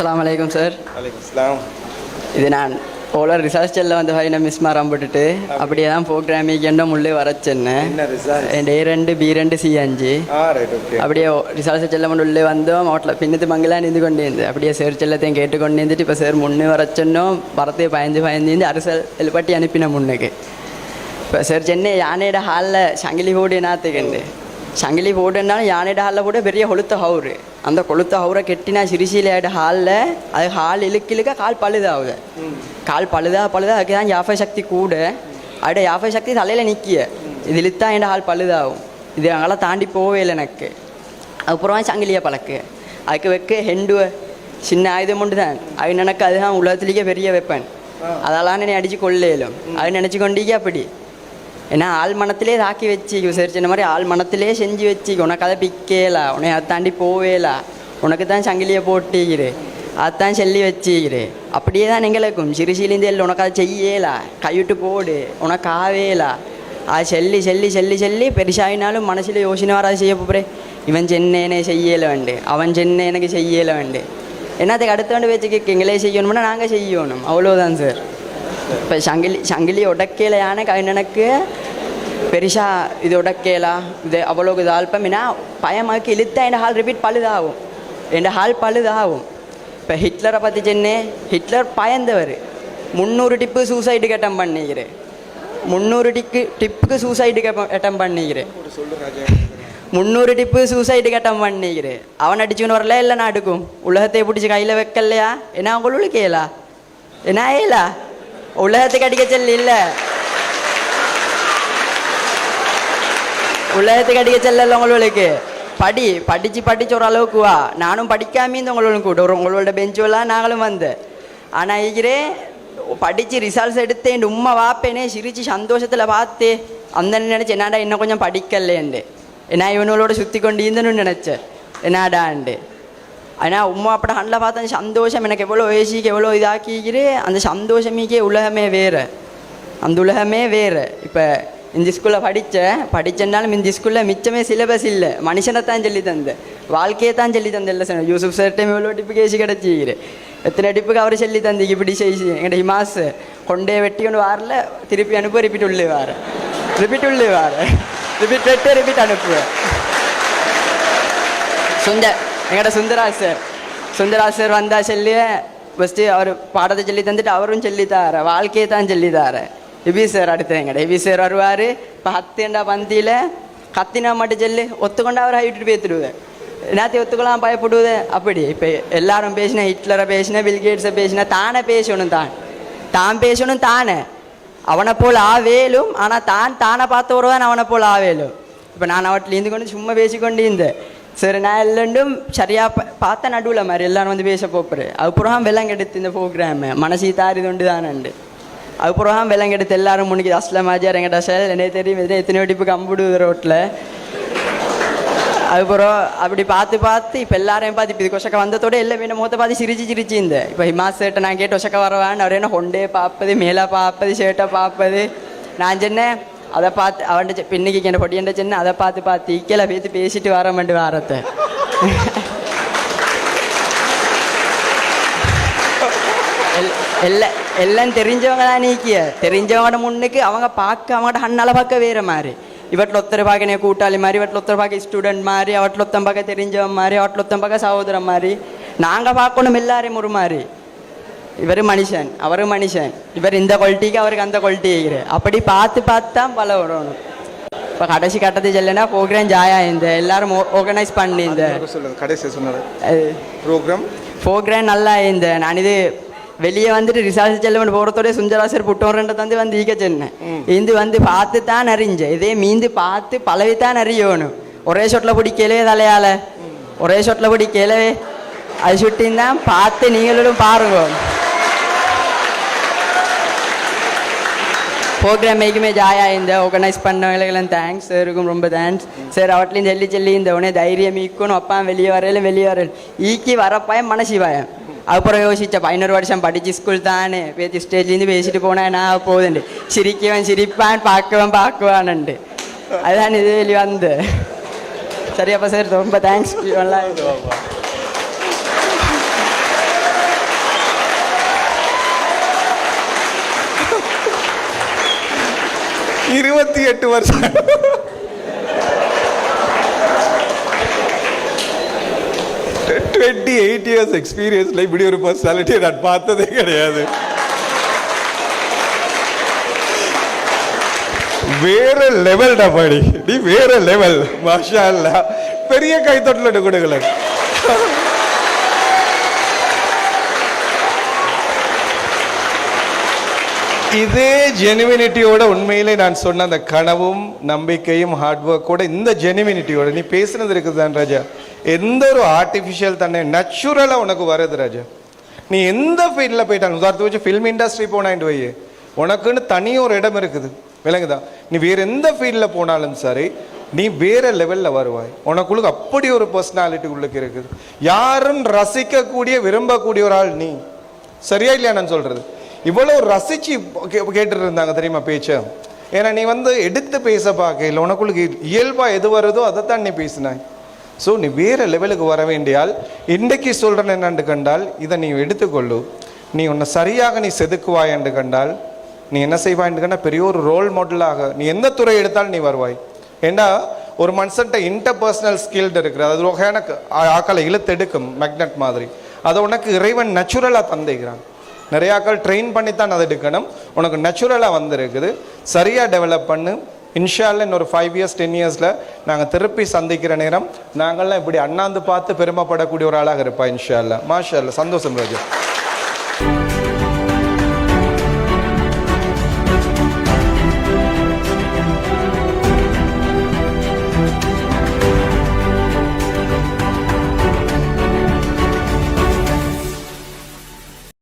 அஸ்ஸலாமு அலைக்கும் சார் வலைக்கம் இது நான் ஓலர் ரிசர்ச் செல்ல வந்து ஹை மிஸ் மாறாம போட்டுட்டு அப்படியே? தான் ப்ரோக்ராமிங் என்ன உள்ளே ரிசல்ட் என் ஏ ரெண்டு பி ரெண்டு சி அஞ்சு. அப்படியே ரிசர்ச் செல்ல மட்டும் உள்ளே வந்தோம். ஹோட்டலில் பின்னத்து மங்களாக நின்று கொண்டு இருந்து அப்படியே சேர் செல்லத்தையும் கேட்டு கொண்டு இருந்துட்டு இப்போ சார் முன்னே வரச்சோன்னும் வரத்தே பயந்து பயந்து இருந்து அரசல் எழுப்பட்டி அனுப்பின முன்னுக்கு. இப்போ சார் சென்னை யானையோட ஹாலில் சங்கிலி போடு நாத்துக்குண்டு சங்கிலி போடுனாலும் யானையோட ஹாலில் கூட பெரிய கொளுத்த ஹவுரு. அந்த கொளுத்த ஹவுரை கெட்டினா சிறுசீலையோட ஹாலில் அது ஹால் இழுக்க இழுக்க கால் பழுதாகுது. கால் பழுதா பழுதா அதுக்கு தான் யாஃபை சக்தி கூட. அதோட யாஃபை சக்தி தலையில் நிற்கிய இது இழுத்தா என் ஹால் பழுதாகும். இது அங்கெல்லாம் தாண்டி போவே இல்லை எனக்கு. அதுக்கப்புறமா சங்கிலியை பழக்கு. அதுக்கு வைக்க ஹெண்டுவ சின்ன ஆயுதம் உண்டு தான். அது எனக்கு அதுதான் உலகத்திலேயே பெரிய வெப்பன் அதெல்லாம் நீ அடித்து கொள்ளையிலும் அது நினச்சி கொண்டீங்க அப்படி? ஏன்னா ஆள் மனத்திலே தாக்கி வச்சு சரி சொன்ன மாதிரி ஆள் மனத்திலே செஞ்சு வச்சு உனக்கு அதை பிக்கேலா உன்னை அதை தாண்டி போவேலா. உனக்கு தான் சங்கிலியை போட்டிக்கிறு. அதான் சொல்லி வச்சுக்கிறு. அப்படியே தான் எங்களுக்கும் சிறுசிலேருந்து இல்லை உனக்கு அதை செய்யலா. கைவிட்டு போடு. உனக்கு ஆவேலா. அது சொல்லி சொல்லி சொல்லி சொல்லி. பெருசாகினாலும் மனசில் யோசனை வராது செய்ய போகிறேன் இவன் சென்னையனே செய்யலை வேண்டு. அவன் சென்னை எனக்கு செய்யலை வேண்டு. என்னத்துக்கு அடுத்த வேண்டு வச்சுக்க எங்களே செய்யணும்னா நாங்கள் செய்யணும். அவ்வளோதான் சார் இப்போ சங்கிலி சங்கிலி உடக்கையில் யானை கண்ணனுக்கு பெருசா இது உடக்கேலா இது அவ்வளோக்கு இது அல்பம்னா பயமாக்கி இழுத்தா என் ஹால் ரிப்பீட் பழுதாகும். என் ஹால் பழுதாகும். இப்போ ஹிட்லரை பற்றி சென்னே ஹிட்லர் பயந்தவர். முந்நூறு டிப்பு சூசைடு அட்டம் பண்ணிக்கிறேன் முந்நூறு டிக்கு டிப்புக்கு சூசைடு அட்டம் பண்ணிக்கிறேன் முந்நூறு டிப்பு சூசைடு கட்டம் பண்ணிக்கிறேன் அவன் அடிச்சுன்னு வரல இல்லை நாட்டுக்கும் உலகத்தை பிடிச்சி கையில் வைக்கலையா? என்ன அவங்களுக்கு கேளா என்ன ஏலா? உலகத்துக்கு அடிக்க செல்ல இல்ல. உலகத்துக்கு அடிக்க செல்லல உங்களுக்கு படி படிச்சு படிச்சு ஒரு அளவுக்கு வா நானும் படிக்காம இந்த உங்களுக்கு கூட்டு உங்களோட பெஞ்செல்லாம் நாங்களும் வந்து ஆனா ஈகிறே படிச்சு ரிசல்ட்ஸ் எடுத்தேன் உம்மா வாப்பேனே சிரிச்சு சந்தோஷத்துல பார்த்து அந்த நினைச்சு என்னடா இன்னும் கொஞ்சம் படிக்கலேண்டு ஏன்னா இவனோட சுத்தி கொண்டு இருந்தனும் நினைச்சேன் என்னடாண்டு ஆனால் உம்மா அப்படி கண்ணில் பார்த்த அந்த சந்தோஷம் எனக்கு எவ்வளோ வயசுக்கு எவ்வளோ இதாக்கிக்கிறே அந்த சந்தோஷமிக்கே உலகமே வேறு அந்த உலகமே வேறு இப்போ இந்த ஸ்கூலில் படித்தேன் படித்தனாலும் இந்த ஸ்கூலில் மிச்சமே சிலபஸ் இல்லை. மனுஷனை தான் சொல்லி தந்தேன். வாழ்க்கையை தான் சொல்லி தந்தேன் இல்லை சார் யூசுப் சார்ட்டையும் இவ்வளோ டிப்பு கேசி கிடச்சிக்கிறேன் எத்தனை டிப்புக்கு அவர் சொல்லி தந்தீங்க இப்படி செய்து எங்கள்கிட்ட ஹிமாஸ் கொண்டே வெட்டி கொண்டு வரல திருப்பி அனுப்ப ரிப்பீட் உள்ளே வார ரிப்பீட் உள்ளே வார ரிப்பீட் வெட்டு ரிப்பீட் அனுப்புவேன் சுந்த எங்கள்ட சுந்தராஜ் சார் சுந்தராஜ் சார் வந்தா சொல்லி ஃபஸ்ட்டு அவர் பாடத்தை சொல்லி தந்துட்டு அவரும் சொல்லித்தார வாழ்க்கையை தான் சொல்லித்தார இபி சார் அடுத்து எங்கட இபி சார் வருவார் இப்போ ஹத்தேண்டா பந்தியில் கத்தினா மட்டும் சொல்லி ஒத்துக்கொண்டா அவர் விட்டுட்டு பேத்துடுவேன் என்னத்தையும் ஒத்துக்கலாம் பயப்படுவது அப்படி இப்போ எல்லாரும் பேசின ஹிட்லரை பேசின பில்கேட்ஸை பேசின தானே பேசணும் தான் தான் பேசணும் தானே அவனை போல் ஆவேலும் ஆனால் தான் தானே பார்த்து வருவான் அவனை போல் ஆவேலும் இப்போ நான் அவட்டில் இருந்து கொண்டு சும்மா பேசிக்கொண்டு இருந்தேன் சரி நான் எல்லாம் சரியா ப- பார்த்த நடுவில் மாதிரி எல்லாரும் வந்து பேச போப்புறேன் அதுக்கப்புறம் விலங்கெடுத்து இந்த ப்ரோக்ராமு மனசு தாரி தொண்டு தானண்டு அதுக்கப்புறம் விலங்கெடுத்து எல்லாரும் முன்னிக்கு அஸ்லாம் ஆஜார் எங்கிட்ட சார் என்ன தெரியும். எதிரே எத்தனை டிப்பு கம்புடு ரோட்டில் அதுக்கப்புறம் அப்படி பார்த்து பார்த்து இப்போ எல்லாரையும் பார்த்து இப்போ இது கொஷக்க வந்ததோட எல்லாம் வேணும் முகத்தை பார்த்து சிரிச்சு சிரிச்சு இந்த. இப்போ ஹிமாஸ் சேட்டை நான் கேட்டு ஒசக்க வரவான்னு அவர் என்ன ஹொண்டே பார்ப்பது மேலே பார்ப்பது ஷர்ட்டை பார்ப்பது. நான் சொன்னேன் அதை பார்த்து அவன்கிட்ட பின்னிக்கு என்ன பொடியன்ட்ட சொன்னேன் அதை பார்த்து பார்த்து இக்கேல பேத்து பேசிட்டு வர மாட்டேன் வாரத்தை. எல்லாம் எல்லாம் தெரிஞ்சவங்க தான் நீக்கிய தெரிஞ்சவங்களோட முன்னுக்கு அவங்க பார்க்க அவங்கள்ட்ட அண்ணால பார்க்க வேற மாதிரி. இவட்டில் ஒருத்தர் பார்க்க நீ கூட்டாளி மாதிரி இவட்டில் ஒருத்தர் பார்க்க ஸ்டூடெண்ட் மாதிரி அவட்டில் ஒருத்தன் பார்க்க தெரிஞ்சவன் மாதிரி அவட்டில் ஒருத்தன் பார்க்க சகோதரன் மாதிரி. நாங்கள் பார்க்கணும் எல்லாரையும் ஒரு மாதிரி. இவர் மனுஷன் அவர் மனுஷன். இவர் இந்த குவாலிட்டிக்கு அவருக்கு அந்த குவாலிட்டி அப்படி பார்த்து பார்த்து தான் பல வரணும். இப்போ கடைசி கட்டத்தை சொல்லனா ப்ரோக்ராம் ஜாயா இந்த எல்லாரும் ஆர்கனைஸ் பண்ணி இந்த கடைசி சொன்னது. ப்ரோக்ராம் ப்ரோக்ராம் நல்லா இந்த நான் இது வெளியே வந்துட்டு ரிசர்ச் செல்லவன் போகிறதோட சுந்தராசர் புட்டோரண்ட தந்து வந்து ஈக்க சொன்னேன் இது வந்து பார்த்து தான் அறிஞ்சேன் இதே மீந்து பார்த்து பழவி தான் அறியணும் ஒரே ஷோட்டில் பிடிக்கலே தலையால. ஒரே ஷோட்டில் பிடிக்கலவே அது சுட்டின் தான் பார்த்து நீங்களும் பாருங்க. ப்ரோக்ராம் மேக்குமே ஜாயா இந்த ஆர்கனைஸ் பண்ணவங்களுக்கெல்லாம் தேங்க்ஸ் சாருக்கும் ரொம்ப தேங்க்ஸ் சார் அவட்லையும் சொல்லி சொல்லி இந்த உடனே தைரியம் ஈக்கணும் அப்பா வெளியே வரையில வெளியே வரையில ஈக்கி வரப்பாயம் மனசிவாயம் அப்புறம் யோசிச்சப்பா இன்னொரு வருஷம் படித்து ஸ்கூல் தானே பேசி ஸ்டேஜ்லேருந்து பேசிட்டு போனேன் நான் போகுதுண்டு சிரிக்கவன் சிரிப்பான் பார்க்கவன் பார்க்குவானுண்டு அதுதான் இது வெளி வந்து சரியாப்பா சார் ரொம்ப தேங்க்ஸ் நல்லா இருபத்தி எட்டு வருஷம் டுவெண்ட்டி எயிட் இயர்ஸ் எக்ஸ்பீரியன்ஸ்ல இப்படி ஒரு பர்சனாலிட்டியை நான் பார்த்ததே கிடையாது. வேற லெவல் டபாடி நீ வேற லெவல் மாஷா அல்லா பெரிய கைத்தொட்டில் கொடுக்கல. இதே ஜெனுவினிட்டியோட உண்மையிலே நான் சொன்ன அந்த கனவும் நம்பிக்கையும் ஹார்ட் ஒர்க்கோட இந்த ஜெனுவினிட்டியோட நீ பேசுனது இருக்குதான் ராஜா. எந்த ஒரு ஆர்டிஃபிஷியல் தன்னை நேச்சுரலாக உனக்கு வருது ராஜா. நீ எந்த ஃபீல்டில் போயிட்டாலும் உதாரணத்தை வச்சு ஃபில்ம் இண்டஸ்ட்ரி போனாண்டு வை உனக்குன்னு தனி ஒரு இடம் இருக்குது. விளங்குதா? நீ வேறு எந்த ஃபீல்டில் போனாலும் சரி நீ வேற லெவலில் வருவாய். உனக்குள்ளுக்கு அப்படி ஒரு பர்சனாலிட்டி உள்ளுக்கு இருக்குது. யாரும் ரசிக்கக்கூடிய விரும்பக்கூடிய ஒரு ஆள் நீ. சரியா இல்லையா நான் சொல்கிறது இவ்வளவு ரசித்து கே- கேட்டுட்டு இருந்தாங்க தெரியுமா பேச்சு? ஏன்னா நீ வந்து எடுத்து பேச பார்க்கல உனக்குள்ளுக்கு இயல்பாக எது வருதோ அதைத்தான் நீ பேசினாய். ஸோ நீ வேற லெவலுக்கு வர வேண்டியால் இன்றைக்கு சொல்கிறேன் என்னென்று கண்டால் இதை நீ எடுத்துக்கொள்ளு. நீ உன்னை சரியாக நீ செதுக்குவாய் என்று கண்டால் நீ என்ன செய்வாய் என்று கண்டால் பெரிய ஒரு ரோல் மாடலாக நீ எந்த துறை எடுத்தாலும் நீ வருவாய். ஏன்னா ஒரு மனுஷன்ட்ட இன்டர்பர்சனல் ஸ்கில்டு இருக்கிற அது ஒரு வகையான ஆக்களை இழுத்தெடுக்கும் மேக்னட் மாதிரி. அதை உனக்கு இறைவன் நேச்சுரலாக தந்தைக்கிறான் நிறையாக்கள் ட்ரெயின் பண்ணி தான் அதை எடுக்கணும். உனக்கு நேச்சுரலாக வந்திருக்குது. சரியாக டெவலப் பண்ணு. இன்ஷால்ல இன்னொரு ஃபைவ் இயர்ஸ் டென் இயர்ஸில் நாங்கள் திருப்பி சந்திக்கிற நேரம் நாங்கள்லாம் இப்படி அண்ணாந்து பார்த்து பெருமைப்படக்கூடிய ஒரு ஆளாக இருப்பா இன்ஷால்ல. மாஷா சந்தோஷம் ராஜா.